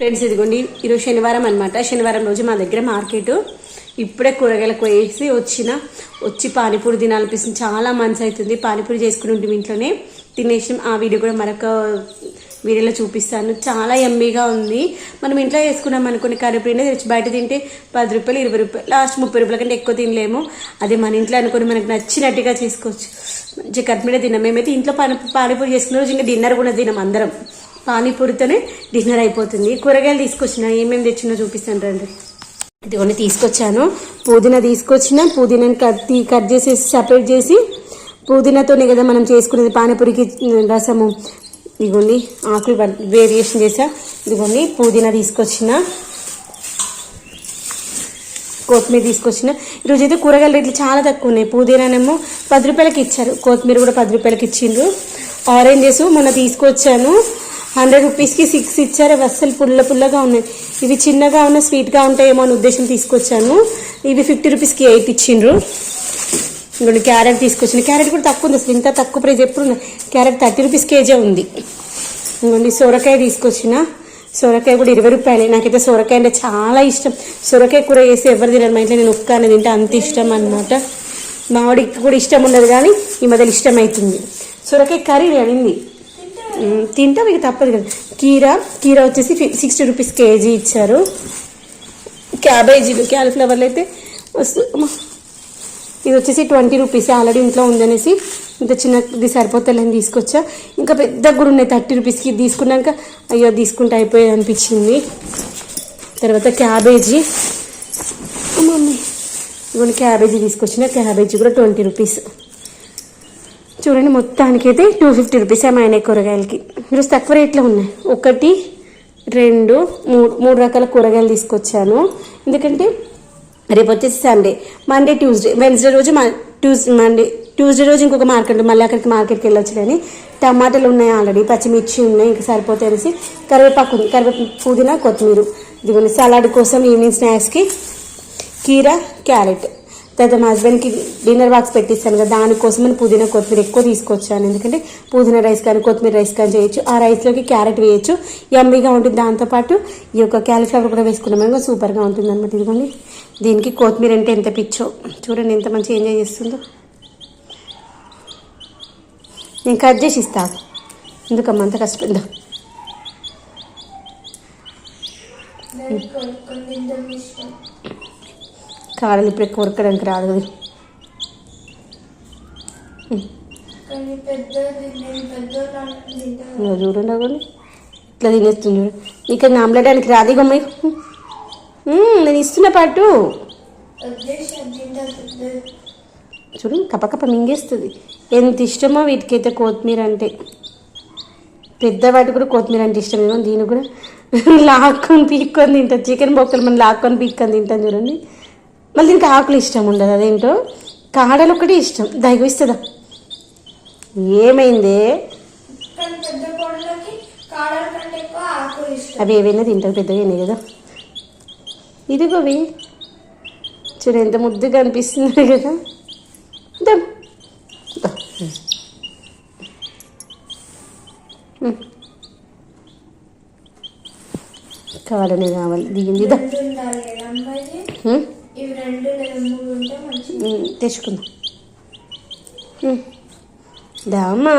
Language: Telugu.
ఫ్రెండ్స్ ఇదిగోండి ఈరోజు శనివారం అనమాట శనివారం రోజు మా దగ్గర మార్కెట్. ఇప్పుడే కూరగాయలకు వేసి వచ్చిన వచ్చి పానీపూరి తినాలనిపిస్తుంది. చాలా మంచి అవుతుంది. పానీపూరి చేసుకుని ఉంటుంది ఇంట్లోనే తినేసి ఆ వీడియో కూడా మరొక వీడియోలో చూపిస్తాను. చాలా ఎమ్మీగా ఉంది. మనం ఇంట్లో చేసుకున్నాం అనుకుని కరిపూరినే తెచ్చి బయట తింటే పది రూపాయలు ఇరవై రూపాయలు లాస్ట్ ముప్పై రూపాయల కంటే ఎక్కువ తినలేము. అదే మన ఇంట్లో అనుకుని మనకు నచ్చినట్టుగా చేసుకోవచ్చు. మంచి కరిపూరి తిన్నాం. మేమైతే ఇంట్లో పాని పానీపూరి చేసుకున్న రోజు ఇంకా డిన్నర్ కూడా తినాం అందరం. పానీపూరితోనే డిన్నర్ అయిపోతుంది. కూరగాయలు తీసుకొచ్చిన ఏమేమి తెచ్చినా చూపిస్తాను రండి. ఇదిగోండి తీసుకొచ్చాను. పుదీనా తీసుకొచ్చిన పుదీనాని కట్ కట్ చేసేసి సపరేట్ చేసి పుదీనాతోనే కదా మనం చేసుకునేది పానీపూరికి రసము. ఇదిగోండి ఆకులు వేరియేషన్ చేసా ఇదిగోండి పుదీనా తీసుకొచ్చిన. కొత్తిమీర తీసుకొచ్చిన. ఈరోజు అయితే కూరగాయల రేట్లు చాలా తక్కువ ఉన్నాయి. పుదీనానేమో పది రూపాయలకి ఇచ్చారు. కొత్తిమీర కూడా పది రూపాయలకి ఇచ్చిండ్రు. ఆరెంజెస్ మొన్న తీసుకొచ్చాను. హండ్రెడ్ రూపీస్కి సిక్స్ ఇచ్చారు. అవి అస్సలు పుల్ల పుల్లగా ఉన్నాయి. ఇవి చిన్నగా ఉన్న స్వీట్గా ఉంటాయేమో అని ఉద్దేశం తీసుకొచ్చాను. ఇవి ఫిఫ్టీ రూపీస్కి ఎయిట్ ఇచ్చిండ్రు. ఇంకొన్ని క్యారెట్ తీసుకొచ్చిన క్యారెట్ కూడా తక్కువ ఉంది అసలు. ఇంత తక్కువ ప్రైస్ ఎప్పుడు ఉంది క్యారెట్ థర్టీ రూపీస్ కేజీ ఉంది. ఇంకొన్ని సొరకాయ తీసుకొచ్చిన. సొరకాయ కూడా ఇరవై రూపాయలే. నాకైతే సొరకాయ అంటే చాలా ఇష్టం. సొరకాయ కూర వేసి ఎవరు తినరు. మా ఇంట్లో నేను ఒక్క తింటే అంత ఇష్టం అనమాట మామిడికి కూడా ఇష్టం ఉండదు కానీ ఈ మధ్యలో ఇష్టమవుతుంది సొరకాయ కర్రీ అడింది తింటాం ఇక తప్పదు కదా. కీర కీర వచ్చేసి సిక్స్టీ రూపీస్ కేజీ ఇచ్చారు. క్యాబేజీలు క్యాలీఫ్లవర్లు అయితే వస్తు ఇది వచ్చేసి ట్వంటీ రూపీస్ ఆల్రెడీ ఇంట్లో ఉందనేసి ఇంత చిన్నది సరిపోతలేని తీసుకొచ్చా. ఇంకా పెద్ద కూడా ఉన్నాయి థర్టీ రూపీస్కి తీసుకున్నాక అయ్యో తీసుకుంటే అయిపోయేది అనిపించింది. తర్వాత క్యాబేజీ. మమ్మీ ఇవన్నీ క్యాబేజీ తీసుకొచ్చిన క్యాబేజీ కూడా ట్వంటీ రూపీస్ చూడండి మొత్తానికైతే టూ ఫిఫ్టీ రూపీస్ ఏమైనా కూరగాయలకి. ఈరోజు తక్కువ రేట్లో ఉన్నాయి. ఒకటి రెండు మూడు మూడు రకాల కూరగాయలు తీసుకొచ్చాను. ఎందుకంటే రేపు వచ్చేసి సండే మండే ట్యూస్డే వెన్స్డే రోజు మా ట్యూస్డే మండే ట్యూస్డే రోజు ఇంకొక మార్కెట్ మళ్ళీ అక్కడికి మార్కెట్కి వెళ్ళొచ్చు కానీ టమాటాలు ఉన్నాయి ఆల్రెడీ పచ్చిమిర్చి ఉన్నాయి ఇంకా సరిపోతాయి అనేసి కరివేపాకు ఉంది. కరివేపాకు పుదీనా కొత్తిమీర. ఇదిగోండి సలాడ్ కోసం ఈవినింగ్ స్నాక్స్కి కీరా క్యారెట్. తర్వాత మా హస్బెండ్కి డిన్నర్ బాక్స్ పెట్టిస్తాను కదా దానికోసమని పుదీనా కొత్తిమీర ఎక్కువ తీసుకొచ్చాను. ఎందుకంటే పుదీనా రైస్ కానీ కొత్తిమీర రైస్ కానీ చేయొచ్చు. ఆ రైస్లోకి క్యారెట్ వేయచ్చు. యమ్మీగా ఉంటుంది దాంతోపాటు ఈ యొక్క క్యాలీఫ్లవర్ కూడా వేసుకున్నాం. సూపర్గా ఉంటుంది అనమాట ఇదిగోండి. దీనికి కొత్తిమీర అంటే ఎంత పిచ్చో. చూడండి ఎంత మంచిగా ఎంజాయ్ చేస్తుందో. నేను కట్ చేసి ఇస్తాను ఎందుకమ్మా అంత కష్టపడ్డా కాడలు ఇప్పుడే కొరకడానికి రాదు కదా. చూడండి అవ్వండి. ఇట్లా తినేస్తుంది చూడు. ఇక్కడ నామలేయడానికి రాదు ఇగో అమ్మాయి మ్మ్, నేను ఇస్తున్న పాటు చూడు కపకప మింగేస్తుంది. ఎంత ఇష్టమో వీటికైతే కొత్తిమీర అంటే. పెద్దవాటి కూడా కొత్తిమీర అంటే ఇష్టం ఏమో దీని కూడా. లాక్కొని పీక్కొని తింటారు చికెన్ బొక్కలు మనం లాక్కొని పీక్కొని తింటాం చూడండి. మళ్ళీ దీనికి ఆకులు ఇష్టం ఉండదు. అదేంటో? కాడలు ఒకటి ఇష్టం. దైవ ఇస్తుందా? ఏమైందే? అవి ఏవైనా తింటారు పెద్దగా అయినాయి కదా. ఇదిగోవి చూడు ఎంత ముద్దుగా అనిపిస్తుంది కదా. కావాలనే కావాలి. దిగింది. ఇవి రెండు మూడు ఉంటే మంచిది. తెచ్చుకుందాం. దామా.